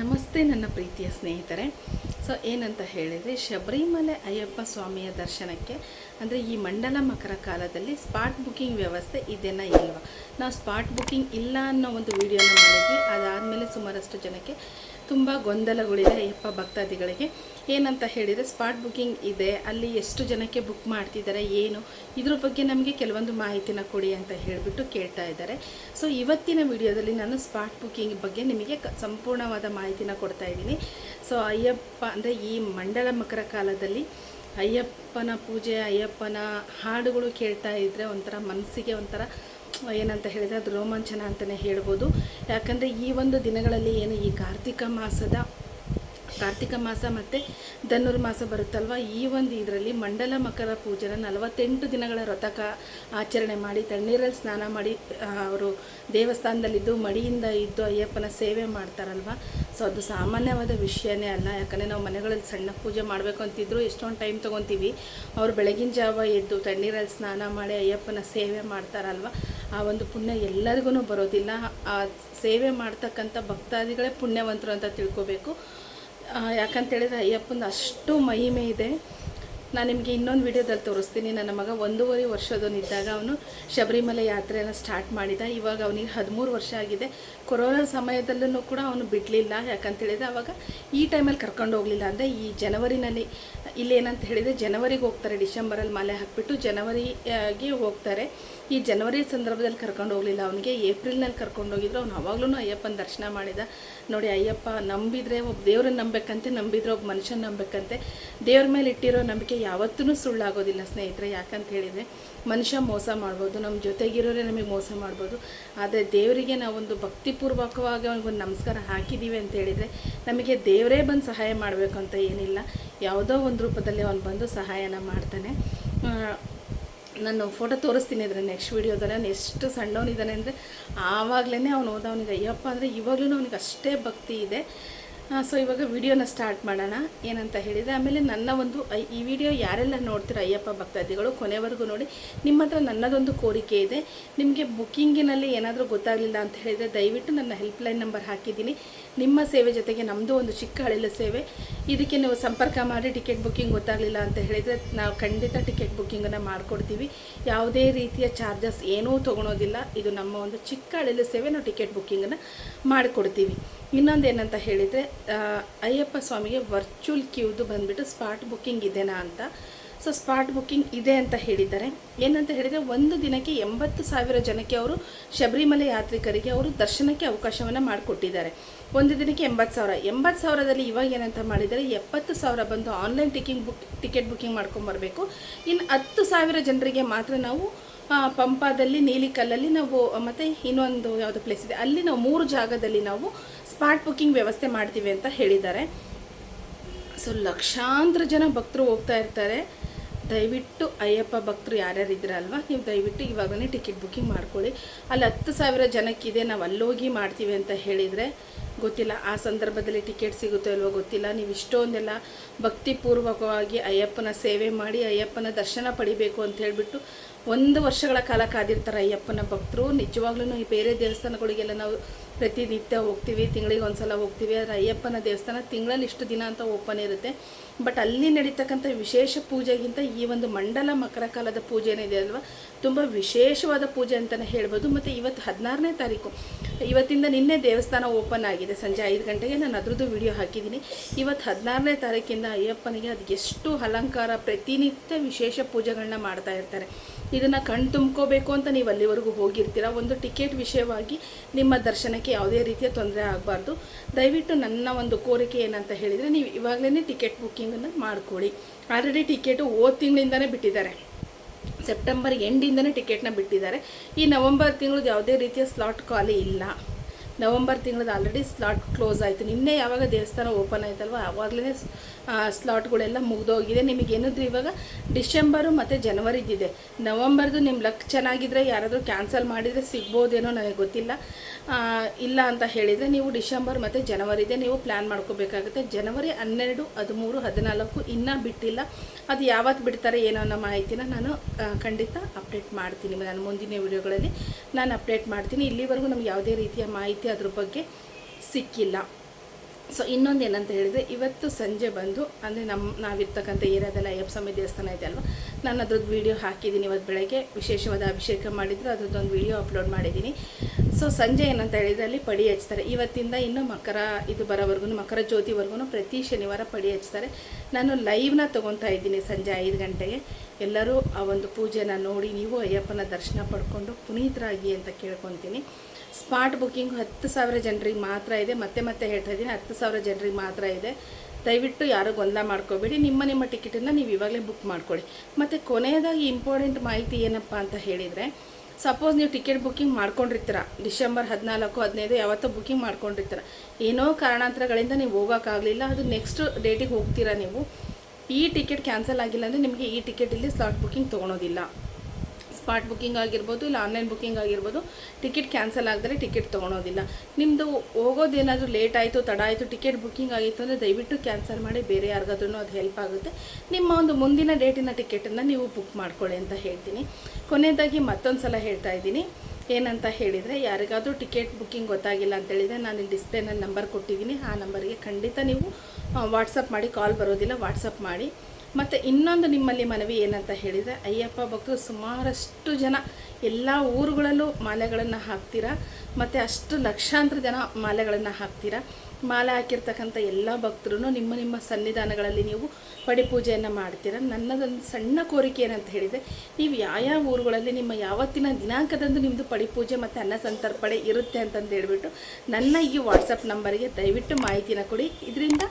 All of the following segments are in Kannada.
ನಮಸ್ತೆ ನನ್ನ ಪ್ರೀತಿಯ ಸ್ನೇಹಿತರೆ. ಸೊ ಏನಂತ ಹೇಳಿದರೆ, ಶಬರಿಮಲೆ ಅಯ್ಯಪ್ಪ ಸ್ವಾಮಿಯ ದರ್ಶನಕ್ಕೆ, ಅಂದರೆ ಈ ಮಂಡಲ ಮಕರ ಕಾಲದಲ್ಲಿ ಸ್ಪಾಟ್ ಬುಕ್ಕಿಂಗ್ ವ್ಯವಸ್ಥೆ ಇದೆಯಾ ಇಲ್ವಾ? ನಾವು ಸ್ಪಾಟ್ ಬುಕ್ಕಿಂಗ್ ಇಲ್ಲ ಅನ್ನೋ ಒಂದು ವಿಡಿಯೋನ ಮಾಡಿದ್ವಿ ಸುಮಾರಷ್ಟು ಜನಕ್ಕೆ ತುಂಬ ಗೊಂದಲಗಳಿದೆ ಅಯ್ಯಪ್ಪ ಭಕ್ತಾದಿಗಳಿಗೆ. ಏನಂತ ಹೇಳಿದರೆ ಸ್ಪಾಟ್ ಬುಕ್ಕಿಂಗ್ ಇದೆ, ಅಲ್ಲಿ ಎಷ್ಟು ಜನಕ್ಕೆ ಬುಕ್ ಮಾಡ್ತಿದ್ದಾರೆ, ಏನು, ಇದ್ರ ಬಗ್ಗೆ ನಮಗೆ ಕೆಲವೊಂದು ಮಾಹಿತಿನ ಕೊಡಿ ಅಂತ ಹೇಳಿಬಿಟ್ಟು ಕೇಳ್ತಾ ಇದ್ದಾರೆ. ಸೊ ಇವತ್ತಿನ ವಿಡಿಯೋದಲ್ಲಿ ನಾನು ಸ್ಪಾಟ್ ಬುಕ್ಕಿಂಗ್ ಬಗ್ಗೆ ನಿಮಗೆ ಸಂಪೂರ್ಣವಾದ ಮಾಹಿತಿನ ಕೊಡ್ತಾ ಇದ್ದೀನಿ. ಸೊ ಅಯ್ಯಪ್ಪ ಅಂದರೆ ಈ ಮಂಡಲ ಮಕರ ಕಾಲದಲ್ಲಿ ಅಯ್ಯಪ್ಪನ ಪೂಜೆ, ಅಯ್ಯಪ್ಪನ ಹಾಡುಗಳು ಕೇಳ್ತಾ ಇದ್ದರೆ ಒಂಥರ ಮನಸ್ಸಿಗೆ ಒಂಥರ ಏನಂತ ಹೇಳಿದರೆ ಅದು ರೋಮಾಂಚನ ಅಂತಲೇ ಹೇಳ್ಬೋದು. ಯಾಕಂದರೆ ಈ ಒಂದು ದಿನಗಳಲ್ಲಿ ಏನು ಈ ಕಾರ್ತಿಕ ಮಾಸದ, ಕಾರ್ತಿಕ ಮಾಸ ಮತ್ತು ಧನುರ್ಮಾಸ ಬರುತ್ತಲ್ವ? ಈ ಒಂದು ಇದರಲ್ಲಿ ಮಂಡಲ ಮಕರ ಪೂಜೆನ ನಲವತ್ತೆಂಟು ದಿನಗಳ ವ್ರತಕ ಆಚರಣೆ ಮಾಡಿ, ತಣ್ಣೀರಲ್ಲಿ ಸ್ನಾನ ಮಾಡಿ ಅವರು ದೇವಸ್ಥಾನದಲ್ಲಿದ್ದು, ಮಡಿಯಿಂದ ಇದ್ದು ಅಯ್ಯಪ್ಪನ ಸೇವೆ ಮಾಡ್ತಾರಲ್ವ? ಸೊ ಅದು ಸಾಮಾನ್ಯವಾದ ವಿಷಯನೇ ಅಲ್ಲ. ಯಾಕಂದರೆ ನಾವು ಮನೆಗಳಲ್ಲಿ ಸಣ್ಣ ಪೂಜೆ ಮಾಡಬೇಕು ಅಂತಿದ್ರು ಎಷ್ಟೊಂದು ಟೈಮ್ ತೊಗೊತೀವಿ. ಅವ್ರು ಬೆಳಗಿನ ಜಾವ ಎದ್ದು ತಣ್ಣೀರಲ್ಲಿ ಸ್ನಾನ ಮಾಡಿ ಅಯ್ಯಪ್ಪನ ಸೇವೆ ಮಾಡ್ತಾರಲ್ವ? ಆ ಒಂದು ಪುಣ್ಯ ಎಲ್ಲರಿಗೂ ಬರೋದಿಲ್ಲ. ಆ ಸೇವೆ ಮಾಡ್ತಕ್ಕಂಥ ಭಕ್ತಾದಿಗಳೇ ಪುಣ್ಯವಂತರು ಅಂತ ತಿಳ್ಕೋಬೇಕು. ಯಾಕಂತೇಳಿದರೆ ಅಯ್ಯಪ್ಪನ ಅಷ್ಟು ಮಹಿಮೆ ಇದೆ. ನಾನು ನಿಮಗೆ ಇನ್ನೊಂದು ವಿಡಿಯೋದಲ್ಲಿ ತೋರಿಸ್ತೀನಿ. ನನ್ನ ಮಗ ಒಂದೂವರೆ ವರ್ಷದವನಿದ್ದಾಗ ಅವನು ಶಬರಿಮಲೆ ಯಾತ್ರೆಯನ್ನು ಸ್ಟಾರ್ಟ್ ಮಾಡಿದ. ಇವಾಗ ಅವನಿಗೆ ಹದಿಮೂರು ವರ್ಷ ಆಗಿದೆ. ಕೊರೋನಾ ಸಮಯದಲ್ಲೂ ಕೂಡ ಅವನು ಬಿಡಲಿಲ್ಲ. ಯಾಕಂತೇಳಿದರೆ ಅವಾಗ ಈ ಟೈಮಲ್ಲಿ ಕರ್ಕೊಂಡು ಹೋಗಲಿಲ್ಲ. ಅಂದರೆ ಈ ಜನವರಿನಲ್ಲಿ ಇಲ್ಲಿ ಏನಂತ ಹೇಳಿದರೆ ಜನವರಿಗೆ ಹೋಗ್ತಾರೆ. ಡಿಸೆಂಬರಲ್ಲಿ ಮಲೆ ಹಾಕಿಬಿಟ್ಟು ಜನವರಿಗೆ ಹೋಗ್ತಾರೆ. ಈ ಜನವರಿ ಸಂದರ್ಭದಲ್ಲಿ ಕರ್ಕೊಂಡು ಹೋಗಲಿಲ್ಲ ಅವನಿಗೆ. ಏಪ್ರಿಲ್ನಲ್ಲಿ ಕರ್ಕೊಂಡು ಹೋಗಿದ್ರು. ಅವ್ನು ಅವಾಗಲೂ ಅಯ್ಯಪ್ಪನ ದರ್ಶನ ಮಾಡಿದ. ನೋಡಿ ಅಯ್ಯಪ್ಪ, ನಂಬಿದರೆ ಒಬ್ಬ ದೇವ್ರನ್ನ ನಂಬೇಕಂತೆ ನಂಬಿದ್ರೆ ಒಬ್ಬ ಮನುಷ್ಯನ ನಂಬೇಕಂತೆ ದೇವ್ರ ಮೇಲೆ ಇಟ್ಟಿರೋ ನಂಬಿಕೆ ಯಾವತ್ತೂ ಸುಳ್ಳಾಗೋದಿಲ್ಲ ಸ್ನೇಹಿತರೆ, ಯಾಕಂತ ಹೇಳಿದರೆ ಮನುಷ್ಯ ಮೋಸ ಮಾಡ್ಬೋದು, ನಮ್ಮ ಜೊತೆಗಿರೋರೆ ನಮಗೆ ಮೋಸ ಮಾಡ್ಬೋದು. ಆದರೆ ದೇವರಿಗೆ ನಾವೊಂದು ಭಕ್ತಿಪೂರ್ವಕವಾಗಿ ಅವನಿಗೊಂದು ನಮಸ್ಕಾರ ಹಾಕಿದ್ದೀವಿ ಅಂತ ಹೇಳಿದರೆ ನಮಗೆ ದೇವರೇ ಬಂದು ಸಹಾಯ ಮಾಡಬೇಕು ಅಂತ ಏನಿಲ್ಲ. ಯಾವುದೋ ಒಂದು ರೂಪದಲ್ಲಿ ಅವನು ಬಂದು ಸಹಾಯನ ಮಾಡ್ತಾನೆ. ನಾನು ಫೋಟೋ ತೋರಿಸ್ತೀನಿ ಇದ್ರೆ ನೆಕ್ಸ್ಟ್ ವೀಡಿಯೋದಲ್ಲಿ ಅವ್ನು ಎಷ್ಟು ಸಣ್ಣವನಿದ್ದಾನೆ ಅಂದರೆ ಆವಾಗಲೇ ಅವನು ಹೋದ ಅವನಿಗೆ ಅಯ್ಯಪ್ಪ, ಅಂದರೆ ಇವಾಗಲೂ ಅವನಿಗೆ ಅಷ್ಟೇ ಭಕ್ತಿ ಇದೆ. ಸೊ ಇವಾಗ ವಿಡಿಯೋನ ಸ್ಟಾರ್ಟ್ ಮಾಡೋಣ. ಏನಂತ ಹೇಳಿದರೆ, ಆಮೇಲೆ ನನ್ನ ಒಂದು ಈ ವಿಡಿಯೋ ಯಾರೆಲ್ಲ ನೋಡ್ತೀರ, ಅಯ್ಯಪ್ಪ ಭಕ್ತಾದಿಗಳು, ಕೊನೆವರೆಗೂ ನೋಡಿ. ನಿಮ್ಮ ಹತ್ರ ನನ್ನದೊಂದು ಕೋರಿಕೆ ಇದೆ. ನಿಮಗೆ ಬುಕ್ಕಿಂಗಿನಲ್ಲಿ ಏನಾದರೂ ಗೊತ್ತಾಗಲಿಲ್ಲ ಅಂತ ಹೇಳಿದರೆ ದಯವಿಟ್ಟು ನನ್ನ ಹೆಲ್ಪ್ಲೈನ್ ನಂಬರ್ ಹಾಕಿದ್ದೀನಿ. ನಿಮ್ಮ ಸೇವೆ ಜೊತೆಗೆ ನಮ್ಮದು ಒಂದು ಚಿಕ್ಕ ಹಳಿಲ ಸೇವೆ. ಇದಕ್ಕೆ ನೀವು ಸಂಪರ್ಕ ಮಾಡಿ, ಟಿಕೆಟ್ ಬುಕ್ಕಿಂಗ್ ಗೊತ್ತಾಗಲಿಲ್ಲ ಅಂತ ಹೇಳಿದರೆ ನಾವು ಖಂಡಿತ ಟಿಕೆಟ್ ಬುಕ್ಕಿಂಗನ್ನು ಮಾಡಿಕೊಡ್ತೀವಿ. ಯಾವುದೇ ರೀತಿಯ ಚಾರ್ಜಸ್ ಏನೂ ತೊಗೊಳೋದಿಲ್ಲ. ಇದು ನಮ್ಮ ಒಂದು ಚಿಕ್ಕ ಹಳಿಲ ಸೇವೆ, ನಾವು ಟಿಕೆಟ್ ಬುಕ್ಕಿಂಗನ್ನು ಮಾಡಿಕೊಡ್ತೀವಿ. ಇನ್ನೊಂದು ಏನಂತ ಹೇಳಿದರೆ ಅಯ್ಯಪ್ಪ ಸ್ವಾಮಿಗೆ ವರ್ಚುವಲ್ ಕ್ಯೂದು ಬಂದುಬಿಟ್ಟು ಸ್ಪಾಟ್ ಬುಕ್ಕಿಂಗ್ ಇದೆನಾ ಅಂತ. ಸೊ ಸ್ಪಾಟ್ ಬುಕ್ಕಿಂಗ್ ಇದೆ ಅಂತ ಹೇಳಿದ್ದಾರೆ. ಏನಂತ ಹೇಳಿದರೆ ಒಂದು ದಿನಕ್ಕೆ ಎಂಬತ್ತು ಸಾವಿರ ಜನಕ್ಕೆ ಅವರು ಶಬರಿಮಲೆ ಯಾತ್ರಿಕರಿಗೆ ಅವರು ದರ್ಶನಕ್ಕೆ ಅವಕಾಶವನ್ನು ಮಾಡಿಕೊಟ್ಟಿದ್ದಾರೆ. ಒಂದು ದಿನಕ್ಕೆ ಎಂಬತ್ತು ಸಾವಿರ. ಎಂಬತ್ತು ಸಾವಿರದಲ್ಲಿ ಇವಾಗ ಏನಂತ ಮಾಡಿದ್ದಾರೆ ಎಪ್ಪತ್ತು ಸಾವಿರ ಬಂದು ಆನ್ಲೈನ್ ಟಿಕಿಂಗ್ ಬುಕ್ ಟಿಕೆಟ್ ಬುಕ್ಕಿಂಗ್ ಮಾಡ್ಕೊಂಬರ್ಬೇಕು ಇನ್ನು ಹತ್ತು ಸಾವಿರ ಜನರಿಗೆ ಮಾತ್ರ ನಾವು ಪಂಪಾದಲ್ಲಿ, ನೀಲಿಕಲ್ಲಲ್ಲಿ ನಾವು, ಮತ್ತು ಇನ್ನೊಂದು ಯಾವುದು ಪ್ಲೇಸ್ ಇದೆ. ಅಲ್ಲಿ ನಾವು ಮೂರು ಜಾಗದಲ್ಲಿ ನಾವು ಸ್ಪಾಟ್ ಬುಕ್ಕಿಂಗ್ ವ್ಯವಸ್ಥೆ ಮಾಡ್ತೀವಿ ಅಂತ ಹೇಳಿದ್ದಾರೆ. ಸೊ ಲಕ್ಷಾಂತರ ಜನ ಭಕ್ತರು ಹೋಗ್ತಾ ಇರ್ತಾರೆ. ದಯವಿಟ್ಟು ಅಯ್ಯಪ್ಪ ಭಕ್ತರು ಯಾರ್ಯಾರು ಇದ್ದೀರಲ್ವ ನೀವು ದಯವಿಟ್ಟು ಇವಾಗಲೇ ಟಿಕೆಟ್ ಬುಕ್ಕಿಂಗ್ ಮಾಡ್ಕೊಳ್ಳಿ. ಅಲ್ಲಿ ಹತ್ತು ಸಾವಿರ ಜನಕ್ಕಿದೆ ನಾವು ಅಲ್ಲೋಗಿ ಮಾಡ್ತೀವಿ ಅಂತ ಹೇಳಿದರೆ ಗೊತ್ತಿಲ್ಲ. ಆ ಸಂದರ್ಭದಲ್ಲಿ ಟಿಕೆಟ್ ಸಿಗುತ್ತೋ ಇಲ್ವೋ ಗೊತ್ತಿಲ್ಲ. ನೀವು ಇಷ್ಟೊಂದೆಲ್ಲ ಭಕ್ತಿಪೂರ್ವಕವಾಗಿ ಅಯ್ಯಪ್ಪನ ಸೇವೆ ಮಾಡಿ, ಅಯ್ಯಪ್ಪನ ದರ್ಶನ ಪಡಿಬೇಕು ಅಂತ ಹೇಳಿಬಿಟ್ಟು ಒಂದು ವರ್ಷಗಳ ಕಾಲ ಕಾದಿರ್ತಾರೆ ಅಯ್ಯಪ್ಪನ ಭಕ್ತರು. ನಿಜವಾಗ್ಲೂ ಈ ಬೇರೆ ದೇವಸ್ಥಾನಗಳಿಗೆಲ್ಲ ನಾವು ಪ್ರತಿನಿತ್ಯ ಹೋಗ್ತೀವಿ, ತಿಂಗಳಿಗೆ ಒಂದು ಸಲ ಹೋಗ್ತೀವಿ. ಆದರೆ ಅಯ್ಯಪ್ಪನ ದೇವಸ್ಥಾನ ತಿಂಗಳಲ್ಲಿ ಇಷ್ಟು ದಿನ ಅಂತ ಓಪನ್ ಇರುತ್ತೆ. ಬಟ್ ಅಲ್ಲಿ ನಡೀತಕ್ಕಂಥ ವಿಶೇಷ ಪೂಜೆಗಿಂತ ಈ ಒಂದು ಮಂಡಲ ಮಕರ ಕಾಲದ ಪೂಜೆ ಏನಿದೆ ಅಲ್ವಾ? ತುಂಬ ವಿಶೇಷವಾದ ಪೂಜೆ ಅಂತಲೇ ಹೇಳ್ಬೋದು. ಮತ್ತು ಇವತ್ತು ಹದಿನಾರನೇ ತಾರೀಕು. ಇವತ್ತಿಂದ ನಿನ್ನೆ ದೇವಸ್ಥಾನ ಓಪನ್ ಆಗಿದೆ. ಸಂಜೆ ಐದು ಗಂಟೆಗೆ ನಾನು ಅದ್ರದ್ದು ವಿಡಿಯೋ ಹಾಕಿದ್ದೀನಿ. ಇವತ್ತು ಹದಿನಾರನೇ ತಾರೀಕಿಂದ ಅಯ್ಯಪ್ಪನಿಗೆ ಅದು ಎಷ್ಟು ಅಲಂಕಾರ, ಪ್ರತಿನಿತ್ಯ ವಿಶೇಷ ಪೂಜೆಗಳನ್ನ ಮಾಡ್ತಾ ಇರ್ತಾರೆ. ಇದನ್ನು ಕಣ್ ತುಂಬ್ಕೋಬೇಕು ಅಂತ ನೀವು ಅಲ್ಲಿವರೆಗೂ ಹೋಗಿರ್ತೀರ? ಒಂದು ಟಿಕೆಟ್ ವಿಷಯವಾಗಿ ನಿಮ್ಮ ದರ್ಶನಕ್ಕೆ ಯಾವುದೇ ರೀತಿಯ ತೊಂದರೆ ಆಗಬಾರ್ದು. ದಯವಿಟ್ಟು ನನ್ನ ಒಂದು ಕೋರಿಕೆ ಏನಂತ ಹೇಳಿದರೆ, ನೀವು ಇವಾಗಲೇ ಟಿಕೆಟ್ ಬುಕ್ಕಿಂಗನ್ನು ಮಾಡ್ಕೊಳ್ಳಿ. ಆಲ್ರೆಡಿ ಟಿಕೆಟು ಹೋದ ತಿಂಗಳಿಂದನೇ ಬಿಟ್ಟಿದ್ದಾರೆ. ಸೆಪ್ಟೆಂಬರ್ ಎಂಡಿಂದನೇ ಟಿಕೆಟ್ನ ಬಿಟ್ಟಿದ್ದಾರೆ. ಈ ನವಂಬರ್ ತಿಂಗಳದ್ದು ಯಾವುದೇ ರೀತಿಯ ಸ್ಲಾಟ್ ಖಾಲಿ ಇಲ್ಲ. ನವಂಬರ್ ತಿಂಗಳದ್ದು ಆಲ್ರೆಡಿ ಸ್ಲಾಟ್ ಕ್ಲೋಸ್ ಆಯಿತು. ನಿನ್ನೆ ಯಾವಾಗ ದೇವಸ್ಥಾನ ಓಪನ್ ಆಯ್ತಲ್ವ? ಆವಾಗಲೇ ಸ್ಲಾಟ್ಗಳೆಲ್ಲ ಮುಗಿದೋಗಿದೆ. ನಿಮಗೇನಿದ್ರು ಇವಾಗ ಡಿಸೆಂಬರು ಮತ್ತು ಜನವರಿದಿದೆ ನವಂಬರ್ದು ನಿಮ್ಮ ಲಕ್ ಚೆನ್ನಾಗಿದ್ದರೆ ಯಾರಾದರೂ ಕ್ಯಾನ್ಸಲ್ ಮಾಡಿದರೆ ಸಿಗ್ಬೋದೇನೋ ನನಗೆ ಗೊತ್ತಿಲ್ಲ. ಇಲ್ಲ ಅಂತ ಹೇಳಿದರೆ ನೀವು ಡಿಸೆಂಬರ್ ಮತ್ತು ಜನವರಿದೆ ನೀವು ಪ್ಲ್ಯಾನ್ ಮಾಡ್ಕೋಬೇಕಾಗುತ್ತೆ. ಜನವರಿ ಹನ್ನೆರಡು, ಹದಿಮೂರು, ಹದಿನಾಲ್ಕು ಇನ್ನೂ ಬಿಟ್ಟಿಲ್ಲ. ಅದು ಯಾವತ್ತು ಬಿಡ್ತಾರೆ ಏನೋ ಅನ್ನೋ ಮಾಹಿತಿನ ನಾನು ಖಂಡಿತ ಅಪ್ಡೇಟ್ ಮಾಡ್ತೀನಿ. ನಾನು ಮುಂದಿನ ವಿಡಿಯೋಗಳಲ್ಲಿ ನಾನು ಅಪ್ಡೇಟ್ ಮಾಡ್ತೀನಿ. ಇಲ್ಲಿವರೆಗೂ ನಮ್ಗೆ ಯಾವುದೇ ರೀತಿಯ ಮಾಹಿತಿ ಅದ್ರ ಬಗ್ಗೆ ಸಿಕ್ಕಿಲ್ಲ. ಸೊ ಇನ್ನೊಂದು ಏನಂತ ಹೇಳಿದರೆ, ಇವತ್ತು ಸಂಜೆ ಬಂದು, ಅಂದರೆ ನಮ್ಮ ನಾವಿರ್ತಕ್ಕಂಥ ಏರಿಯಾದಲ್ಲಿ ಅಯ್ಯಪ್ಪ ಸ್ವಾಮಿ ದೇವಸ್ಥಾನ ಇದೆ ಅಲ್ವಾ? ನಾನು ಅದ್ರದ್ದು ವೀಡಿಯೋ ಹಾಕಿದ್ದೀನಿ ಇವತ್ತು ಬೆಳಗ್ಗೆ. ವಿಶೇಷವಾದ ಅಭಿಷೇಕ ಮಾಡಿದ್ರು, ಅದ್ರದ್ದೊಂದು ವೀಡಿಯೋ ಅಪ್ಲೋಡ್ ಮಾಡಿದ್ದೀನಿ. ಸೊ ಸಂಜೆ ಏನಂತ ಹೇಳಿದರೆ, ಅಲ್ಲಿ ಪಡಿ ಹಚ್ತಾರೆ. ಇವತ್ತಿಂದ ಇನ್ನು ಮಕರ ಇದು ಬರೋವರೆಗೂ ಮಕರ ಜ್ಯೋತಿವರೆಗೂ ಪ್ರತಿ ಶನಿವಾರ ಪಡಿ ಹಚ್ತಾರೆ. ನಾನು ಲೈವ್ನ ತೊಗೊತಾ ಇದ್ದೀನಿ ಸಂಜೆ ಐದು ಗಂಟೆಗೆ. ಎಲ್ಲರೂ ಆ ಒಂದು ಪೂಜೆನ ನೋಡಿ, ನೀವು ಅಯ್ಯಪ್ಪನ ದರ್ಶನ ಪಡ್ಕೊಂಡು ಪುನೀತರಾಗಿ ಅಂತ ಕೇಳ್ಕೊತೀನಿ. ಸ್ಮಾರ್ಟ್ ಬುಕ್ಕಿಂಗ್ ಹತ್ತು ಸಾವಿರ ಜನರಿಗೆ ಮಾತ್ರ ಇದೆ. ಮತ್ತೆ ಮತ್ತೆ ಹೇಳ್ತಾ ಇದ್ದೀನಿ, ಹತ್ತು ಸಾವಿರ ಜನರಿಗೆ ಮಾತ್ರ ಇದೆ. ದಯವಿಟ್ಟು ಯಾರು ಗೊಂದಲ ಮಾಡ್ಕೋಬೇಡಿ. ನಿಮ್ಮ ನಿಮ್ಮ ಟಿಕೆಟನ್ನು ನೀವು ಇವಾಗಲೇ ಬುಕ್ ಮಾಡ್ಕೊಳ್ಳಿ. ಮತ್ತು ಕೊನೆಯದಾಗಿ ಇಂಪಾರ್ಟೆಂಟ್ ಮಾಹಿತಿ ಏನಪ್ಪ ಅಂತ ಹೇಳಿದರೆ, ಸಪೋಸ್ ನೀವು ಟಿಕೆಟ್ ಬುಕ್ಕಿಂಗ್ ಮಾಡ್ಕೊಂಡಿರ್ತೀರ, ಡಿಸೆಂಬರ್ ಹದಿನಾಲ್ಕು, ಹದಿನೈದು, ಯಾವತ್ತೋ ಬುಕ್ಕಿಂಗ್ ಮಾಡ್ಕೊಂಡಿರ್ತೀರ. ಏನೋ ಕಾರಣಾಂತರಗಳಿಂದ ನೀವು ಹೋಗೋಕ್ಕಾಗಲಿಲ್ಲ. ಅದು ನೆಕ್ಸ್ಟ್ ಡೇಟಿಗೆ ಹೋಗ್ತೀರಾ ನೀವು. ಈ ಟಿಕೆಟ್ ಕ್ಯಾನ್ಸಲ್ ಆಗಿಲ್ಲ ಅಂದರೆ ನಿಮಗೆ ಈ ಟಿಕೆಟ್ ಇಲ್ಲಿ ಸ್ಲಾಟ್ ಬುಕ್ಕಿಂಗ್ ತೊಗೊಳೋದಿಲ್ಲ. ಸ್ಪಾಟ್ ಬುಕ್ಕಿಂಗ್ ಆಗಿರ್ಬೋದು ಇಲ್ಲ ಆನ್ಲೈನ್ ಬುಕ್ಕಿಂಗ್ ಆಗಿರ್ಬೋದು, ಟಿಕೆಟ್ ಕ್ಯಾನ್ಸಲ್ ಆಗಿದ್ರೆ ಟಿಕೆಟ್ ತೊಗೊಳೋದಿಲ್ಲ. ನಿಮ್ಮದು ಹೋಗೋದೇನಾದರೂ ಲೇಟ್ ಆಯಿತು, ತಡ ಆಯಿತು, ಟಿಕೆಟ್ ಬುಕ್ಕಿಂಗ್ ಆಗಿತ್ತು ಅಂದರೆ ದಯವಿಟ್ಟು ಕ್ಯಾನ್ಸಲ್ ಮಾಡಿ ಬೇರೆ ಯಾರಿಗಾದ್ರೂ ಅದು ಹೆಲ್ಪ್ ಆಗುತ್ತೆ. ನಿಮ್ಮ ಒಂದು ಮುಂದಿನ ಡೇಟಿನ ಟಿಕೆಟನ್ನು ನೀವು ಬುಕ್ ಮಾಡ್ಕೊಳ್ಳಿ ಅಂತ ಹೇಳ್ತೀನಿ. ಕೊನೆಯದಾಗಿ ಮತ್ತೊಂದು ಸಲ ಹೇಳ್ತಾ ಇದ್ದೀನಿ. ಏನಂತ ಹೇಳಿದರೆ, ಯಾರಿಗಾದರೂ ಟಿಕೆಟ್ ಬುಕ್ಕಿಂಗ್ ಗೊತ್ತಾಗಿಲ್ಲ ಅಂತೇಳಿದರೆ ನಾನು ಇಲ್ಲಿ ಡಿಸ್ಪ್ಲೇನಲ್ಲಿ ನಂಬರ್ ಕೊಟ್ಟಿದ್ದೀನಿ. ಆ ನಂಬರಿಗೆ ಖಂಡಿತ ನೀವು ವಾಟ್ಸಪ್ ಮಾಡಿ ಕಾಲ್ ಬರೋದಿಲ್ಲ ವಾಟ್ಸಪ್ ಮಾಡಿ. ಮತ್ತು ಇನ್ನೊಂದು ನಿಮ್ಮಲ್ಲಿ ಮನವಿ ಏನಂತ ಹೇಳಿದರೆ, ಅಯ್ಯಪ್ಪ ಭಕ್ತರು ಸುಮಾರಷ್ಟು ಜನ ಎಲ್ಲ ಊರುಗಳಲ್ಲೂ ಮಾಲೆಗಳನ್ನು ಹಾಕ್ತೀರಾ? ಮತ್ತು ಅಷ್ಟು ಲಕ್ಷಾಂತರ ಜನ ಮಾಲೆಗಳನ್ನು ಹಾಕ್ತೀರಾ? ಮಾಲೆ ಹಾಕಿರ್ತಕ್ಕಂಥ ಎಲ್ಲ ಭಕ್ತರು ನಿಮ್ಮ ನಿಮ್ಮ ಸನ್ನಿಧಾನಗಳಲ್ಲಿ ನೀವು ಪಡಿಪೂಜೆಯನ್ನು ಮಾಡ್ತೀರ? ನನ್ನದೊಂದು ಸಣ್ಣ ಕೋರಿಕೆ ಏನಂತ ಹೇಳಿದರೆ, ನೀವು ಯಾವ್ಯಾವ ಊರುಗಳಲ್ಲಿ ನಿಮ್ಮ ಯಾವತ್ತಿನ ದಿನಾಂಕದಂದು ನಿಮ್ಮದು ಪಡಿಪೂಜೆ ಮತ್ತು ಅನ್ನ ಸಂತರ್ಪಣೆ ಇರುತ್ತೆ ಅಂತಂದು ಹೇಳ್ಬಿಟ್ಟು ನನ್ನ ಈ ವಾಟ್ಸಪ್ ನಂಬರಿಗೆ ದಯವಿಟ್ಟು ಮಾಹಿತಿನ ಕೊಡಿ. ಇದರಿಂದ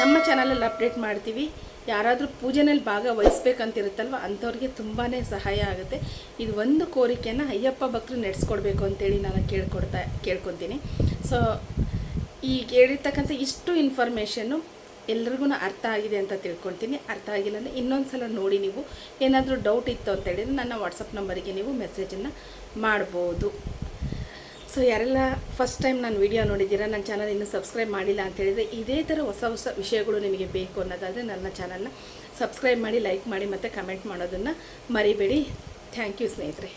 ನಮ್ಮ ಚಾನಲಲ್ಲಿ ಅಪ್ಡೇಟ್ ಮಾಡ್ತೀವಿ. ಯಾರಾದರೂ ಪೂಜೆನಲ್ಲಿ ಭಾಗವಹಿಸ್ಬೇಕಂತಿರುತ್ತಲ್ವ, ಅಂಥವ್ರಿಗೆ ತುಂಬಾ ಸಹಾಯ ಆಗುತ್ತೆ. ಇದು ಒಂದು ಕೋರಿಕೆಯನ್ನು ಅಯ್ಯಪ್ಪ ಭಕ್ತರು ನಡೆಸ್ಕೊಡ್ಬೇಕು ಅಂತೇಳಿ ನಾನು ಕೇಳ್ಕೊಡ್ತಾ, ಕೇಳ್ಕೊತೀನಿ. ಸೊ ಈಗ ಹೇಳಿರ್ತಕ್ಕಂಥ ಇಷ್ಟು ಇನ್ಫಾರ್ಮೇಷನ್ನು ಎಲ್ರಿಗೂ ಅರ್ಥ ಆಗಿದೆ ಅಂತ ತಿಳ್ಕೊಳ್ತೀನಿ. ಅರ್ಥ ಆಗಿಲ್ಲ ಅಂದರೆ ಇನ್ನೊಂದು ಸಲ ನೋಡಿ ನೀವು. ಏನಾದರೂ ಡೌಟ್ ಇತ್ತು ಅಂತ ಹೇಳಿದ್ರೆ ನನ್ನ ವಾಟ್ಸಪ್ ನಂಬರಿಗೆ ನೀವು ಮೆಸೇಜನ್ನು ಮಾಡ್ಬೋದು. ಸೊ ಯಾರೆಲ್ಲ ಫಸ್ಟ್ ಟೈಮ್ ನಾನು ವಿಡಿಯೋ ನೋಡಿದ್ದೀರಾ, ನನ್ನ ಚಾನಲ್ ಇನ್ನೂ ಸಬ್ಸ್ಕ್ರೈಬ್ ಮಾಡಿಲ್ಲ ಅಂತ ಹೇಳಿದರೆ ಇದೇ ಥರ ಹೊಸ ಹೊಸ ವಿಷಯಗಳು ನಿಮಗೆ ಬೇಕು ಅನ್ನೋದಾದರೆ ನನ್ನ ಚಾನಲ್ನ ಸಬ್ಸ್ಕ್ರೈಬ್ ಮಾಡಿ ಲೈಕ್ ಮಾಡಿ ಮತ್ತು ಕಮೆಂಟ್ ಮಾಡೋದನ್ನು ಮರಿಬೇಡಿ. ಥ್ಯಾಂಕ್ ಯು ಸ್ನೇಹಿತರೆ.